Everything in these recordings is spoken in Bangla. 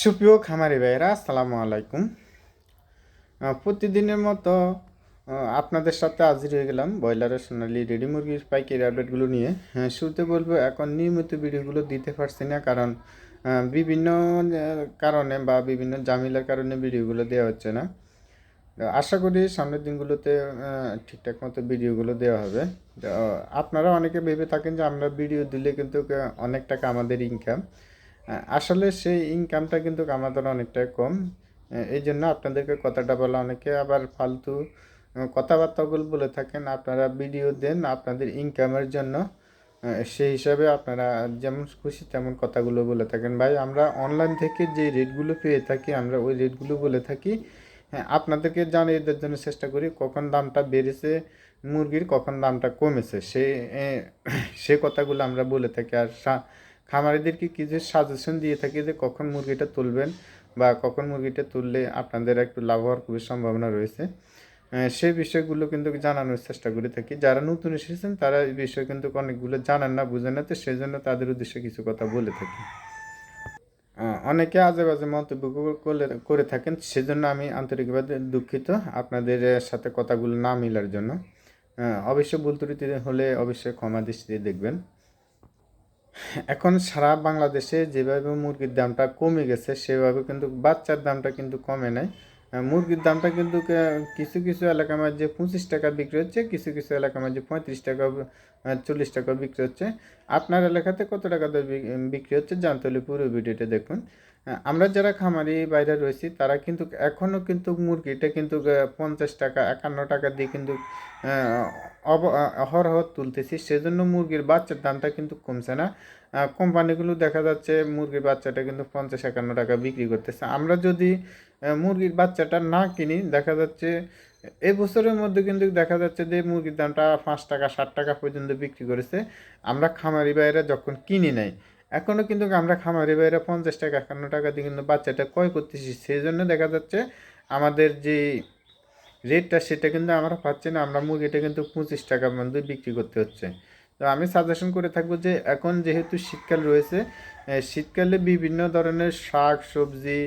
সুপ্রিয় খামারি ভাইরা আসসালামু আলাইকুম। প্রতিদিনের মতো আপনাদের সাথে হাজির হয়ে গেলাম ব্রয়লারের সোনালি রেডি মুরগির পাইকারি আপডেটগুলো নিয়ে। হ্যাঁ, শুরুতে বলব এখন নিয়মিত ভিডিওগুলো দিতে পারছি না কারণ বিভিন্ন কারণে বা বিভিন্ন জামিলার কারণে ভিডিওগুলো দেওয়া হচ্ছে না। আশা করি সামনের দিনগুলোতে ঠিকঠাক মতো ভিডিওগুলো দেওয়া হবে। আপনারা অনেকে ভেবে থাকেন যে আমরা ভিডিও দিলে কিন্তু অনেক টাকা আমাদের ইনকাম আসলে সেই ইনকামটা কিন্তু আমাদের অনেকটাই কম। এই জন্য আপনাদেরকে কথাটা বলা, অনেকে আবার ফালতু কথাবার্তাগুলো বলে থাকেন, আপনারা ভিডিও দেন আপনাদের ইনকামের জন্য। সেই হিসাবে আপনারা যেমন খুশি তেমন কথাগুলো বলে থাকেন। ভাই, আমরা অনলাইন থেকে যে রেটগুলো পেয়ে থাকি, আমরা ওই রেটগুলো বলে থাকি। হ্যাঁ আপনাদেরকে জানিয়ে দেওয়ার জন্য চেষ্টা করি, কখন দামটা বেড়েছে মুরগির, কখন দামটা কমেছে। সে সে কথাগুলো আমরা বলে থাকি। আর খামারিদেরকে কিছু সাজেশন দিয়ে থাকি যে কখন মুরগিটা তুলবেন বা কখন মুরগিটা তুললে আপনাদের একটু লাভ হওয়ার খুবই সম্ভাবনা রয়েছে। সেই বিষয়গুলো কিন্তু জানানোর চেষ্টা করে থাকি। যারা নতুন এসেছেন তারা এই বিষয়ে কিন্তু অনেকগুলো জানেন না বুঝেন না তো সেই জন্য তাদের উদ্দেশ্যে কিছু কথা বলে থাকি। অনেকে আজে বাজে মন্তব্য করে করে থাকেন সেজন্য আমি আন্তরিকভাবে দুঃখিত আপনাদের সাথে কথাগুলো না মিলার জন্য। আহ, অবশ্য ভুল ত্রুটি হলে অবশ্যই ক্ষমা দৃষ্টিতে দেখবেন। এখন সারা বাংলাদেশে যেভাবে মুরগির দামটা কমে গেছে, সেভাবে কিন্তু বাচ্চার দামটা কিন্তু কমে নাই। মুরগির দামটা কিন্তু কিছু কিছু এলাকার মাঝে পঁচিশ টাকা বিক্রি হচ্ছে, কিছু কিছু এলাকার মাঝে পঁয়ত্রিশ টাকা চল্লিশ টাকা বিক্রি হচ্ছে। আপনার এলাকাতে কত টাকা বিক্রি হচ্ছে? জানতে হলে পুরো ভিডিওটা দেখুন। আমরা যারা খামারি বাইরে রয়েছি, তারা কিন্তু এখনও কিন্তু মুরগিটা কিন্তু পঞ্চাশ টাকা, একান্ন টাকা দিয়ে কিন্তু অব- অহরহ তুলতেছি। সেজন্য মুরগির বাচ্চার দামটা কিন্তু কমছে না। কোম্পানিগুলো দেখা যাচ্ছে মুরগির বাচ্চাটা কিন্তু পঞ্চাশ, একান্ন টাকা বিক্রি করতেছে। আমরা যদি মুরগির বাচ্চাটা না কিনি, দেখা যাচ্ছে এই বছরের মধ্যে কিন্তু দেখা যাচ্ছে যে মুরগির দামটা পাঁচ টাকা ষাট টাকা পর্যন্ত বিক্রি করেছে। আমরা খামারি বাইরে যখন কিনি নাই এখনও কিন্তু আমরা খামারি বাইরে পঞ্চাশ টাকা, একান্ন টাকা দিয়ে কিন্তু বাচ্চাটা ক্রয় করতেছি। সেই জন্য দেখা যাচ্ছে আমাদের যে রেটটা সেটা কিন্তু আমরা পাচ্ছি না। আমরা মুরগিটা কিন্তু পঁচিশ টাকা মধ্যে বিক্রি করতে হচ্ছে। তো আমি সাজেশন করে থাকব যে এখন যেহেতু শীতকাল রয়েছে শীতকালে বিভিন্ন ধরনের শাক, সবজি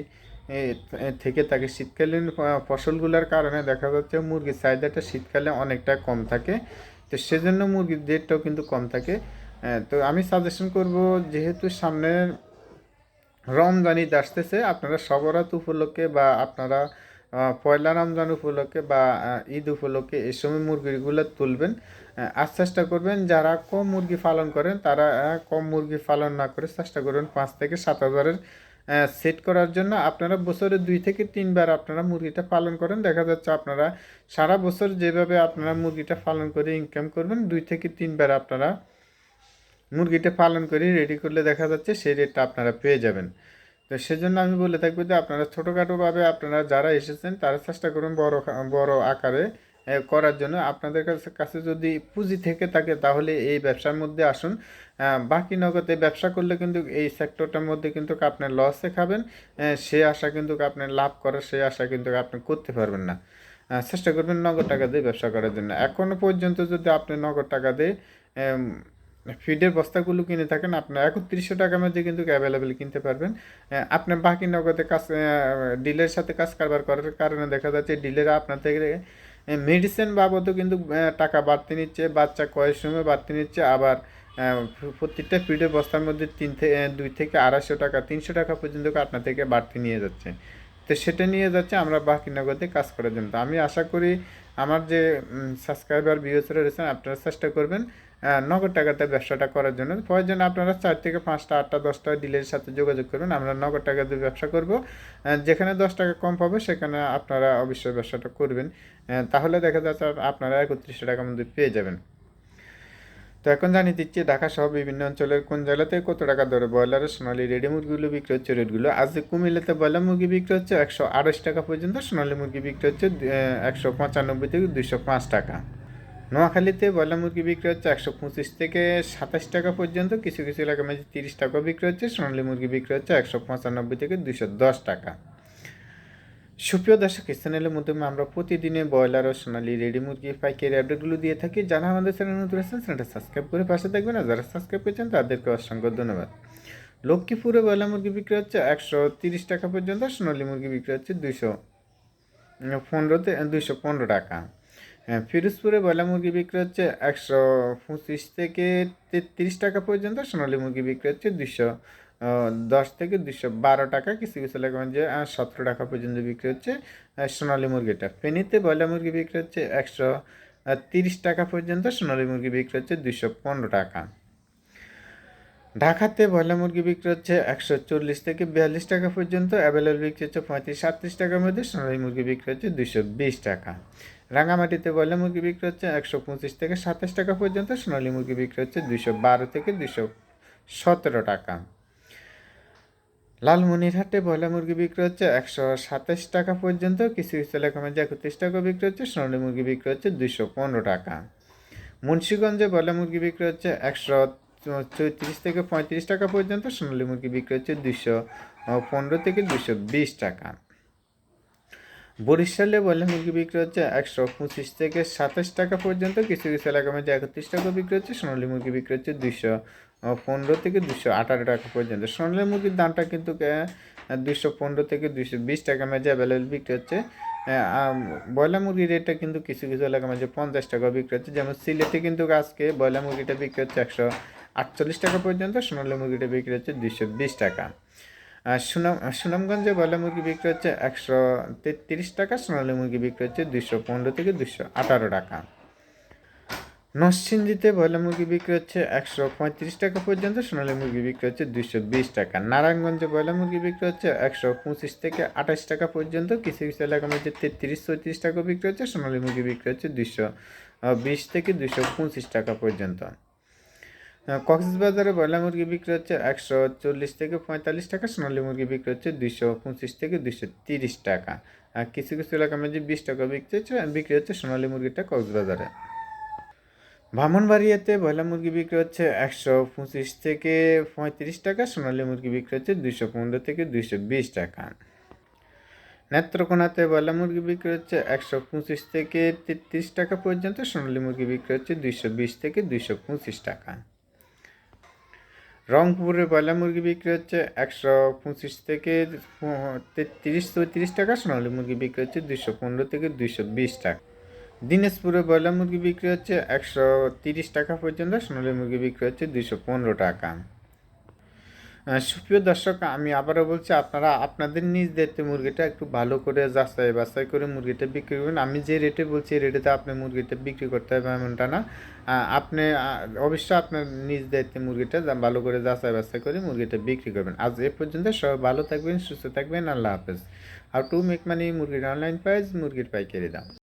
থেকে থাকে। শীতকালীন ফসলগুলোর কারণে দেখা যাচ্ছে মুরগির চাহিদাটা শীতকালে অনেকটা কম থাকে। তো সেজন্য মুরগির রেটটাও কিন্তু কম থাকে। এ, তো আমি সাজেশন করব যেহেতু সামনের রমজান ঈদ আসতেছে আপনারা সবরাত উপলক্ষে বা আপনারা পয়লা রমজান উপলক্ষে বা ঈদ উপলক্ষে এই সময় মুরগিগুলো তুলবেন। আর চেষ্টা করবেন যারা কম মুরগি পালন করেন তারা কম মুরগি পালন না করে চেষ্টা করবেন পাঁচ থেকে সাত হাজারের সেট করার জন্য। আপনারা বছরে দুই থেকে তিনবার আপনারা মুরগিটা পালন করেন। দেখা যাচ্ছে আপনারা সারা বছর যেভাবে আপনারা মুরগিটা পালন করে ইনকাম করবেন দুই থেকে তিনবার আপনারা মুরগিটা পালন করে রেডি করলে দেখা যাচ্ছে সেই রেটটা আপনারা পেয়ে যাবেন। তো সেজন্য আমি বলে থাকব যে আপনারা ছোটোখাটোভাবে আপনারা যারা এসেছেন, তারা চেষ্টা করুন বড় বড় আকারে করার জন্য। আপনাদের কাছে কাছে যদি পুঁজি থেকে থাকে, তাহলে এই ব্যবসার মধ্যে আসুন। বাকি নগদে ব্যবসা করলে কিন্তু এই সেক্টরটার মধ্যে কিন্তু আপনার লসে খাবেন। সে আশা কিন্তু আপনার লাভ করার, সে আশা কিন্তু আপনি করতে পারবেন না। চেষ্টা করবেন নগদ টাকা দিয়ে ব্যবসা করার জন্য। এখনও পর্যন্ত যদি আপনি নগদ টাকা দিয়ে ফিডের বস্তাগুলো কিনে থাকেন। আপনার একত্রিশশো টাকার মধ্যে কিন্তু অ্যাভেলেবেল কিনতে পারবেন। আহ, আপনি বাকি নগদে কাজ ডিলের সাথে কাজ কারবার করার কারণে দেখা যাচ্ছে ডিলেরা আপনার থেকে মেডিসিন বাবদও কিন্তু টাকা বাড়তি নিচ্ছে বাচ্চা কয়ের সময় বাড়তে নিচ্ছে। আবার প্রত্যেকটা ফিডের বস্তার মধ্যে তিন থেকে দুই থেকে আড়াইশো টাকা তিনশো টাকা পর্যন্ত আপনার থেকে বাড়তি নিয়ে যাচ্ছে। তো সেটা নিয়ে যাচ্ছে আমরা বাকি নগদে কাজ করার জন্য। আমি আশা করি আমার যে সাবস্ক্রাইবার ভিউসরা রয়েছেন আপনারা চেষ্টা করবেন নগদ টাকাতে ব্যবসাটা করার জন্য। প্রয়োজন আপনারা চার থেকে পাঁচটা, আটটা, দশটা ডিলের সাথে যোগাযোগ করবেন আমরা নগদ টাকা দিয়ে ব্যবসা করব। যেখানে দশ টাকা কম পাবে, সেখানে আপনারা অবশ্যই ব্যবসাটা করবেন। তাহলে দেখা যাচ্ছে আপনারা একত্রিশশো টাকার মধ্যে পেয়ে যাবেন। তো এখন জানিয়ে দিচ্ছি, ঢাকা সহ বিভিন্ন অঞ্চলের কোন জেলাতে কত টাকা দরে ব্রয়লারের সোনালী রেডি মুরগিগুলো বিক্রি হচ্ছে রেটগুলো আজ কুমিল্লাতে ব্রয়লার মুরগি বিক্রি হচ্ছে একশো আড়াইশ টাকা পর্যন্ত, সোনালী মুরগি বিক্রি হচ্ছে একশো পঁচানব্বই থেকে দুইশো পাঁচ টাকা। নোয়াখালীতে ব্রয়লার মুরগি বিক্রি হচ্ছে একশো পঁচিশ থেকে সাতাশ টাকা পর্যন্ত, কিছু কিছু এলাকার মাঝে তিরিশ টাকা বিক্রি হচ্ছে, সোনালী মুরগি বিক্রি হচ্ছে একশো পঁচানব্বই থেকে দুইশো দশ টাকা। সুপ্রিয় দর্শক চ্যানেলের মাধ্যমে আমরা প্রতিদিনে ব্রয়লার ও সোনালী রেডি মুরগির পাইকারি আপডেটগুলো দিয়ে থাকি। যারা আমাদের চ্যানেল নতুন আছেন, চ্যানেলটা সাবস্ক্রাইব করে পাশে থাকবেন আর যারা সাবস্ক্রাইব করেছেন, তাদেরকে অসংখ্য ধন্যবাদ। লক্ষ্মীপুরে ব্রয়লার মুরগি বিক্রি হচ্ছে একশো তিরিশ টাকা পর্যন্ত, সোনালী মুরগি বিক্রি হচ্ছে দুইশো পনেরোতে দুইশো পনেরো টাকা। হ্যাঁ, ফিরোজপুরে ব্রয়লার মুরগি বিক্রি হচ্ছে একশো পঁচিশ থেকে তেত্রিশ টাকা পর্যন্ত সোনালী মুরগি বিক্রি হচ্ছে দুশো দশ থেকে দুশো বারো টাকা কিছু কিছু যে সতেরো টাকা পর্যন্ত বিক্রি হচ্ছে সোনালি মুরগিটা। ফেনীতে ব্রয়লার মুরগি বিক্রি হচ্ছে একশো তিরিশ টাকা পর্যন্ত সোনালী মুরগি বিক্রি হচ্ছে দুশো পনেরো টাকা। ঢাকাতে ব্রয়লার মুরগি বিক্রি হচ্ছে একশো চল্লিশ থেকে বিয়াল্লিশ টাকা পর্যন্ত অ্যাভেলেবল বিক্রি হচ্ছে পঁয়ত্রিশ সাতত্রিশ টাকার মধ্যে সোনালী মুরগি বিক্রি হচ্ছে দুশো বিশ টাকা। রাঙামাটিতে ব্রয়লার মুরগি বিক্রি হচ্ছে একশো পঁচিশ থেকে সাতাশ টাকা পর্যন্ত, সোনালী মুরগি বিক্রি হচ্ছে দুশো বারো থেকে দুশো সতেরো টাকা। লালমনিরহাটে ব্রয়লার মুরগি বিক্রি হচ্ছে একশো সাতাশ টাকা পর্যন্ত, কিছু কিছু এলাকার মধ্যে একত্রিশ টাকা বিক্রি হচ্ছে, সোনালী মুরগি বিক্রি হচ্ছে দুশো পনেরো টাকা। মুন্সীগঞ্জে ব্রয়লার মুরগি বিক্রি হচ্ছে একশো চৌত্রিশ থেকে পঁয়ত্রিশ টাকা পর্যন্ত, সোনালী মুরগি বিক্রি হচ্ছে দুশো পনেরো থেকে দুশো বিশ টাকা। বরিশালে ব্রয়লার মুরগি বিক্রি হচ্ছে একশো পঁচিশ থেকে সাতাশ টাকা পর্যন্ত। কিছু কিছু এলাকার মধ্যে একত্রিশ টাকা বিক্রি হচ্ছে, সোনালি মুরগি বিক্রি হচ্ছে দুশো পনেরো থেকে দুশো আঠারো টাকা পর্যন্ত। সোনালী মুরগির দামটা কিন্তু দুশো পনেরো থেকে দুশো বিশ টাকার মাঝে অ্যাভেলেবেল বিক্রি হচ্ছে। ব্রয়লার মুরগির রেটটা কিন্তু কিছু কিছু এলাকার মাঝে পঞ্চাশ টাকা বিক্রি হচ্ছে। যেমন সিলেটে কিন্তু আজকে ব্রয়লার মুরগিটা বিক্রি হচ্ছে একশো আটচল্লিশ টাকা পর্যন্ত, সোনালী মুরগিটা বিক্রি হচ্ছে দুশো বিশ টাকা। সুনাম সুনামগঞ্জে ব্রয়লার মুরগি বিক্রি হচ্ছে একশো তেত্রিশ টাকা, সোনালী মুরগি বিক্রি হচ্ছে দুশো পনেরো থেকে দুশো আঠারো টাকা। নরসিংদীতে ব্রয়লার মুরগি বিক্রি হচ্ছে একশো পঁয়ত্রিশ টাকা পর্যন্ত, সোনালী মুরগি বিক্রি হচ্ছে দুশো বিশ টাকা। নারায়ণগঞ্জে ব্রয়লার মুরগি বিক্রি হচ্ছে একশো পঁচিশ থেকে আঠাশ টাকা পর্যন্ত, কিছু কিছু এলাকার মধ্যে তেত্রিশ চৌত্রিশ টাকা বিক্রি হচ্ছে, সোনালী মুরগি বিক্রি হচ্ছে দুশো বিশ থেকে দুশো পঁচিশ টাকা পর্যন্ত। কক্সবাজারে ব্রয়লার মুরগি বিক্রি হচ্ছে একশো চল্লিশ থেকে পঁয়তাল্লিশ টাকা, সোনালী মুরগি বিক্রি হচ্ছে দুশো পঁচিশ থেকে দুশো তিরিশ টাকা। আর কিছু কিছু এলাকার মধ্যে বিশ টাকা বিক্রি হচ্ছে বিক্রি হচ্ছে সোনালী মুরগিটা কক্সবাজারে। ব্রাহ্মণবাড়িয়াতে ব্রয়লার মুরগি বিক্রি হচ্ছে একশো পঁচিশ থেকে পঁয়ত্রিশ টাকা, সোনালী মুরগি বিক্রি হচ্ছে দুশো পনেরো থেকে দুশো বিশ টাকা। নেত্রকোনাতে ব্রয়লার মুরগি বিক্রি হচ্ছে একশো পঁচিশ থেকে তেত্রিশ টাকা পর্যন্ত, সোনালী মুরগি বিক্রি হচ্ছে দুইশো বিশ থেকে দুইশো পঁচিশ টাকা। রংপুরে ব্রয়লার মুরগি বিক্রি হচ্ছে একশো পঁচিশ থেকে তেত্রিশ, চৌত্রিশ টাকা, সোনালি মুরগি বিক্রি হচ্ছে দুশো পনেরো থেকে দুশো বিশ টাকা। দিনাজপুরে ব্রয়লার মুরগি বিক্রি হচ্ছে একশো তিরিশ টাকা পর্যন্ত, সোনালি মুরগি বিক্রি হচ্ছে দুশো পনেরো টাকা। সুপ্রিয় দর্শক, আমি আবারও বলছি, আপনারা আপনাদের নিজ দায়িত্বে মুরগিটা একটু ভালো করে যাচাই বাছাই করে মুরগিটা বিক্রি করবেন। আমি যে রেটে বলছি, এই রেটেতে আপনি মুরগিটা বিক্রি করতে হবে এমনটা না। আপনি অবশ্যই আপনার নিজ দায়িত্বে মুরগিটা ভালো করে যাচাই বাছাই করে মুরগিটা বিক্রি করবেন। আজ এ পর্যন্ত সবাই ভালো থাকবেন, সুস্থ থাকবেন। আল্লাহ হাফেজ। হাউ টু মেক মানি মুরগির অনলাইন প্রাইস মুরগির পাইকারি দাম।